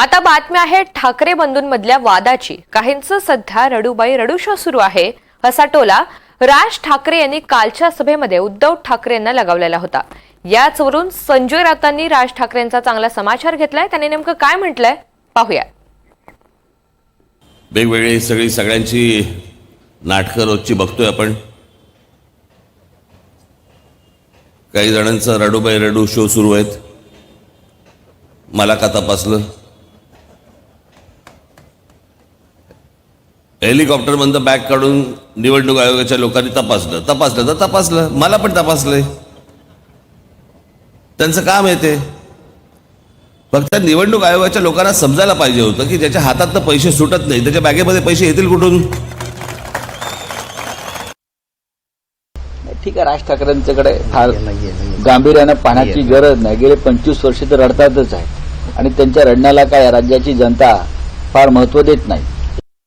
आता बातम्या आहे ठाकरे बंधूंमधल्या वादाची. काहींचं सध्या रडूबाई रडूशो सुरू आहे असा टोला राज ठाकरे यांनी कालच्या सभेमध्ये उद्धव ठाकरे यांना लगावलेला होता. याचवरून संजय राऊतांनी राज ठाकरेंचा चांगला समाचार घेतलाय. त्यांनी नेमकं काय म्हटलंय? पाहूया. वेगवेगळी सगळी सगळ्यांची नाटकं रोजची बघतोय आपण. काही जणांचं रडूबाई रडू शो सुरू आहेत. मला का तपासलं? हेलिकॉप्टरमधनं बॅग काढून निवडणूक आयोगाच्या लोकांनी तपासलं. तपासलं तर तपासलं. मला पण तपासलंय. त्यांचं काम येते फक्त निवडणूक आयोगाच्या लोकांना समजायला पाहिजे होतं की ज्याच्या हातात पैसे सुटत नाही त्याच्या बॅगेमध्ये पैसे येतील कुठून? ठीक आहे राज ठाकरेंच्याकडे फार गांभीर्यानं पाहण्याची गरज नाही. गेले पंचवीस वर्ष तर रडतातच आहे. आणि त्यांच्या रडण्याला काय राज्याची जनता फार महत्त्व देत नाही.